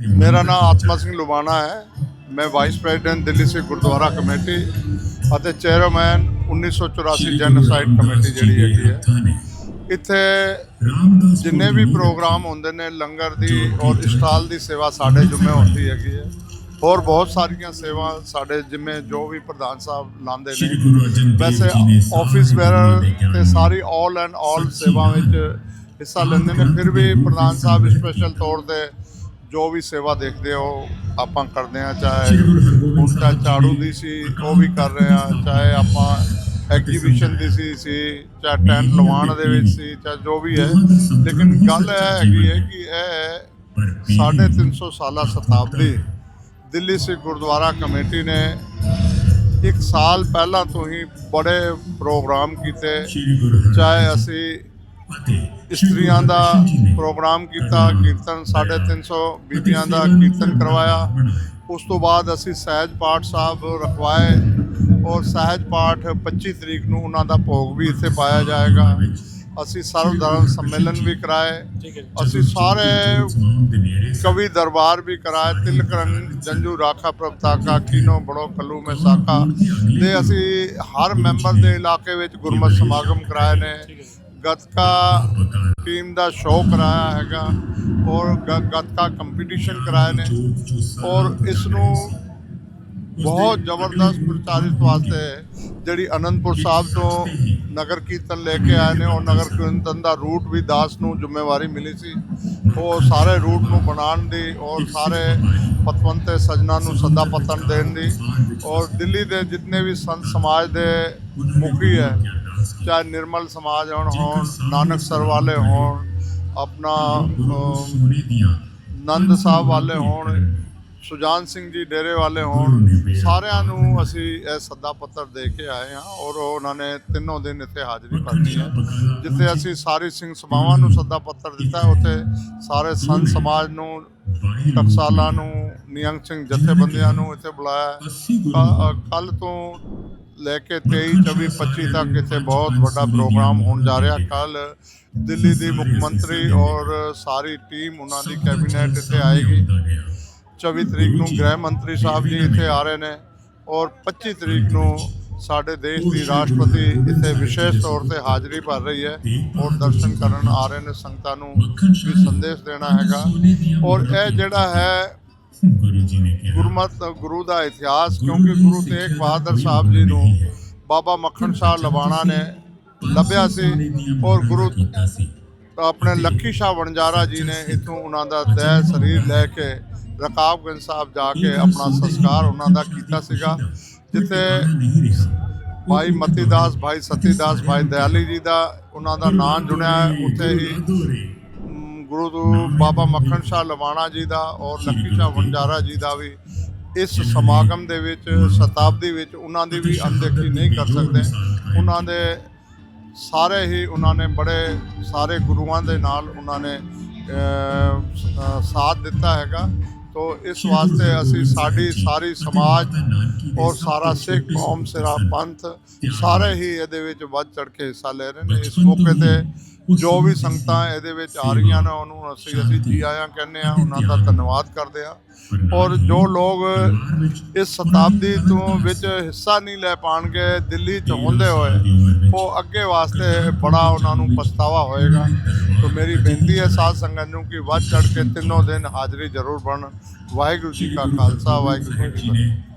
ਮੇਰਾ ਨਾਮ ਆਤਮਾ ਸਿੰਘ ਲੁਬਾਣਾ ਹੈ। ਮੈਂ vice president Delhi Sikh Gurdwara committee ਅਤੇ ਚੇਅਰਮੈਨ 1984 ਜੈਨੋਸਾਈਡ ਕਮੇਟੀ ਜਿਹੜੀ ਹੈਗੀ ਹੈ। ਇੱਥੇ ਜਿੰਨੇ ਵੀ ਪ੍ਰੋਗਰਾਮ ਹੁੰਦੇ ਨੇ ਲੰਗਰ ਦੀ ਔਰ ਸਟਾਲ ਦੀ ਸੇਵਾ ਸਾਡੇ ਜ਼ਿੰਮੇ ਹੁੰਦੀ ਹੈਗੀ ਹੈ। ਹੋਰ ਬਹੁਤ ਸਾਰੀਆਂ ਸੇਵਾ ਸਾਡੇ ਜਿੰਮੇ ਜੋ ਵੀ ਪ੍ਰਧਾਨ ਸਾਹਿਬ ਲਾਉਂਦੇ ਨੇ। ਵੈਸੇ ਆਫਿਸ ਵੇਅਰ ਤੇ ਸਾਰੀ ਆਲ ਐਂਡ ਆਲ ਸੇਵਾ ਵਿੱਚ ਹਿੱਸਾ ਲੈਂਦੇ ਨੇ। ਫਿਰ ਵੀ ਪ੍ਰਧਾਨ ਸਾਹਿਬ ਸਪੈਸ਼ਲ ਤੌਰ ਤੇ ਜੋ ਵੀ ਸੇਵਾ ਦੇਖਦੇ ਹੋ ਆਪਾਂ ਕਰਦੇ ਆ ਚਾਹੇ ਤਾਂ ਝਾੜੂ ਦੀ ਸੀ ਉਹ ਵੀ ਕਰ ਰਹੇ ਆ ਚਾਹੇ ਆਪਾਂ ਐਗਜੀਬਿਸ਼ਨ ਦੀ ਸੀ ਸੀ ਚਾਹੇ ਟੈਂਟ ਲਵਾਉਣ ਦੇ ਵਿੱਚ ਸੀ ਚਾਹੇ ਜੋ ਵੀ ਹੈ। ਲੇਕਿਨ ਗੱਲ ਇਹ ਹੈਗੀ ਹੈ ਕਿ ਇਹ ਸਾਢੇ 300 ਸਾਲਾ ਸ਼ਤਾਬਦੀ ਦਿੱਲੀ ਸਿੱਖ ਗੁਰਦੁਆਰਾ ਕਮੇਟੀ ਨੇ ਇੱਕ ਸਾਲ ਪਹਿਲਾਂ ਤੋਂ ਹੀ ਬੜੇ ਪ੍ਰੋਗਰਾਮ ਕੀਤੇ। ਚਾਹੇ ਅਸੀਂ ਇਸਤਰੀਆਂ ਦਾ ਪ੍ਰੋਗਰਾਮ ਕੀਤਾ ਕੀਰਤਨ 350 ਬੀਬੀਆਂ ਦਾ ਕੀਰਤਨ ਕਰਵਾਇਆ। ਉਸ ਤੋਂ ਬਾਅਦ ਅਸੀਂ ਸਹਿਜ ਪਾਠ ਸਾਹਿਬ ਰਖਵਾਏ ਔਰ ਸਹਿਜ ਪਾਠ 25 ਤਰੀਕ ਨੂੰ ਉਹਨਾਂ ਦਾ ਭੋਗ ਵੀ ਇੱਥੇ ਪਾਇਆ ਜਾਏਗਾ। ਅਸੀਂ ਸਰਵ ਧਰਮ ਸੰਮੇਲਨ ਵੀ ਕਰਾਏ। ਅਸੀਂ ਸਾਰੇ ਕਵੀ ਦਰਬਾਰ ਵੀ ਕਰਾਏ ਤਿਲਕ ਰੰਗ ਜੰਜੂ ਰਾਖਾ ਪ੍ਰਭਤਾ ਕਾ ਕੀਨੋ ਬੜੋ ਕੱਲੂ ਮੈਂ ਸਾਖਾ ਤੇ ਅਸੀਂ ਹਰ ਮੈਂਬਰ ਦੇ ਇਲਾਕੇ ਵਿੱਚ ਗੁਰਮਤ ਸਮਾਗਮ ਕਰਾਏ ਨੇ। ਗੱਤਕਾ ਟੀਮ ਦਾ ਸ਼ੋਅ ਕਰਾਇਆ ਹੈਗਾ ਔਰ ਗ- ਗੱਤਕਾ ਕੰਪੀਟੀਸ਼ਨ ਕਰਾਏ ਨੇ ਔਰ ਇਸ ਨੂੰ ਬਹੁਤ ਜ਼ਬਰਦਸਤ ਪ੍ਰਚਾਰਿਤ ਵਾਸਤੇ ਜਿਹੜੀ ਅਨੰਦਪੁਰ ਸਾਹਿਬ ਤੋਂ ਨਗਰ ਕੀਰਤਨ ਲੈ ਕੇ ਆਏ ਨੇ ਉਹ ਨਗਰ ਕੀਰਤਨ ਦਾ ਰੂਟ ਵੀ ਦਾਸ ਨੂੰ ਜ਼ਿੰਮੇਵਾਰੀ ਮਿਲੀ ਸੀ। ਉਹ ਸਾਰੇ ਰੂਟ ਨੂੰ ਬਣਾਉਣ ਦੀ ਔਰ ਸਾਰੇ ਪਤਵੰਤੇ ਸਜਣਾ ਨੂੰ ਸੱਦਾ ਪੱਤਰ ਦੇਣ ਦੀ ਔਰ ਦਿੱਲੀ ਦੇ ਜਿੰਨੇ ਵੀ ਸੰਤ ਸਮਾਜ ਦੇ ਮੁਖੀ ਹੈ ਚਾਹੇ ਨਿਰਮਲ ਸਮਾਜ ਹੋਣ ਹੋਣ ਨਾਨਕ ਸਰ ਵਾਲੇ ਹੋਣ ਆਪਣਾ ਨੰਦ ਸਾਹਿਬ ਵਾਲੇ ਹੋਣ ਸੁਜਾਨ ਸਿੰਘ ਜੀ ਡੇਰੇ ਵਾਲੇ ਹੋਣ ਸਾਰਿਆਂ ਨੂੰ ਅਸੀਂ ਇਹ ਸੱਦਾ ਪੱਤਰ ਦੇ ਕੇ ਆਏ ਹਾਂ ਔਰ ਉਹਨਾਂ ਨੇ ਤਿੰਨੋਂ ਦਿਨ ਇੱਥੇ ਹਾਜ਼ਰੀ ਭਰਨੀ ਹੈ। ਜਿੱਥੇ ਅਸੀਂ ਸਾਰੀ ਸਿੰਘ ਸਭਾਵਾਂ ਨੂੰ ਸੱਦਾ ਪੱਤਰ ਦਿੱਤਾ ਹੈ ਉੱਥੇ ਸਾਰੇ ਸੰਤ ਸਮਾਜ ਨੂੰ ਟਕਸਾਲਾਂ ਨੂੰ ਨਿਯੰਗ ਸਿੰਘ ਜਥੇਬੰਦੀਆਂ ਨੂੰ ਇੱਥੇ ਬੁਲਾਇਆ। ਕੱਲ ਤੋਂ ਲੈ ਕੇ 23 24 25 ਤੱਕ ਇੱਥੇ ਬਹੁਤ ਵੱਡਾ ਪ੍ਰੋਗਰਾਮ ਹੋਣ ਜਾ ਰਿਹਾ। ਕੱਲ ਦਿੱਲੀ ਦੀ ਮੁੱਖ ਮੰਤਰੀ ਔਰ ਸਾਰੀ ਟੀਮ ਉਹਨਾਂ ਦੀ ਕੈਬਨਿਟ ਇੱਥੇ ਆਏਗੀ। 24 ਤਰੀਕ ਨੂੰ ਗ੍ਰਹਿ ਮੰਤਰੀ ਸਾਹਿਬ ਜੀ ਇੱਥੇ ਆ ਰਹੇ ਨੇ ਔਰ 25 ਤਰੀਕ ਨੂੰ ਸਾਡੇ ਦੇਸ਼ ਦੀ ਰਾਸ਼ਟਰਪਤੀ ਇੱਥੇ ਵਿਸ਼ੇਸ਼ ਤੌਰ ਤੇ ਹਾਜ਼ਰੀ ਭਰ ਰਹੀ ਹੈ ਔਰ ਦਰਸ਼ਨ ਕਰਨ ਆ ਰਹੇ ਨੇ। ਸੰਗਤਾਂ ਨੂੰ ਵੀ ਸੰਦੇਸ਼ ਦੇਣਾ ਹੈਗਾ। ਔਰ ਇਹ ਜਿਹੜਾ ਹੈ ਗੁਰਮਤ ਗੁਰੂ ਦਾ ਇਤਿਹਾਸ ਕਿਉਂਕਿ ਗੁਰੂ ਤੇਗ ਬਹਾਦਰ ਸਾਹਿਬ ਜੀ ਨੂੰ ਬਾਬਾ ਮੱਖਣ ਸ਼ਾਹ ਲਵਾਣਾ ਨੇ ਲੱਭਿਆ ਸੀ ਔਰ ਗੁਰੂ ਆਪਣੇ ਲੱਖੀ ਸ਼ਾਹ ਵਣਜਾਰਾ ਜੀ ਨੇ ਇਥੋਂ ਉਹਨਾਂ ਦਾ ਦੇਹ ਸਰੀਰ ਲੈ ਕੇ ਰਕਾਬਗੰਜ ਸਾਹਿਬ ਜਾ ਕੇ ਆਪਣਾ ਸੰਸਕਾਰ ਉਹਨਾਂ ਦਾ ਕੀਤਾ ਸੀਗਾ ਜਿੱਥੇ ਭਾਈ ਮਤੀਦਾਸ ਭਾਈ ਸਤੀਦਾਸ ਭਾਈ ਦਇਆਲੀ ਜੀ ਦਾ ਉਹਨਾਂ ਦਾ ਨਾਮ ਜੁੜਿਆ ਹੈ ਉੱਥੇ ਹੀ ਗੁਰੂ ਤੋਂ ਬਾਬਾ ਮੱਖਣ ਸ਼ਾਹ ਲਵਾਣਾ ਜੀ ਦਾ ਔਰ ਲੱਖੀ ਸ਼ਾਹ ਵਣਜਾਰਾ ਜੀ ਦਾ ਵੀ ਇਸ ਸਮਾਗਮ ਦੇ ਵਿੱਚ, ਸ਼ਤਾਬਦੀ ਵਿੱਚ ਉਹਨਾਂ ਦੀ ਵੀ ਅਣਦੇਖੀ ਨਹੀਂ ਕਰ ਸਕਦੇ। ਉਹਨਾਂ ਦੇ ਸਾਰੇ ਹੀ ਉਹਨਾਂ ਨੇ ਬੜੇ ਸਾਰੇ ਗੁਰੂਆਂ ਦੇ ਨਾਲ ਉਹਨਾਂ ਨੇ ਸਾਥ ਦਿੱਤਾ ਹੈਗਾ। ਤੋ ਇਸ ਵਾਸਤੇ ਅਸੀਂ ਸਾਡੀ ਸਾਰੀ ਸਮਾਜ ਔਰ ਸਾਰਾ ਸਿੱਖ ਕੌਮ ਸਿਰਾ ਪੰਥ ਸਾਰੇ ਹੀ ਇਹਦੇ ਵਿੱਚ ਵੱਧ ਚੜ ਕੇ ਹਿੱਸਾ ਲੈ ਰਹੇ ਨੇ। ਇਸ ਮੌਕੇ ਤੇ ਜੋ ਵੀ ਸੰਗਤਾਂ ਇਹਦੇ ਵਿੱਚ ਆ ਰਹੀਆਂ ਨੇ ਉਹਨੂੰ ਅਸੀਂ ਅਸੀਂ ਜੀ ਆਇਆਂ ਕਹਿੰਦੇ ਆ ਉਹਨਾਂ ਦਾ ਧੰਨਵਾਦ ਕਰਦੇ ਆ ਔਰ ਜੋ ਲੋਕ ਇਸ ਸ਼ਤਾਬਦੀ ਤੋਂ ਵਿੱਚ ਹਿੱਸਾ ਨਹੀਂ ਲੈ ਪਾਣਗੇ ਦਿੱਲੀ ਚ ਹੁੰਦੇ ਹੋਏ ਉਹ ਅੱਗੇ ਵਾਸਤੇ ਬੜਾ ਉਹਨਾਂ ਨੂੰ ਪਛਤਾਵਾ ਹੋਏਗਾ। ਤਾਂ ਮੇਰੀ ਬੇਨਤੀ ਹੈ ਸਾਧ ਸੰਗਤ ਨੂੰ ਕਿ ਵੱਧ ਚੜ ਕੇ ਤਿੰਨੋਂ ਦਿਨ ਹਾਜ਼ਰੀ ਜ਼ਰੂਰ ਬਣ ਵਾਹਿਗੁਰੂ ਜੀ ਕਾ ਖਾਲਸਾ, ਵਾਹਿਗੁਰੂ ਜੀ ਕੀ ਫਤਿਹ।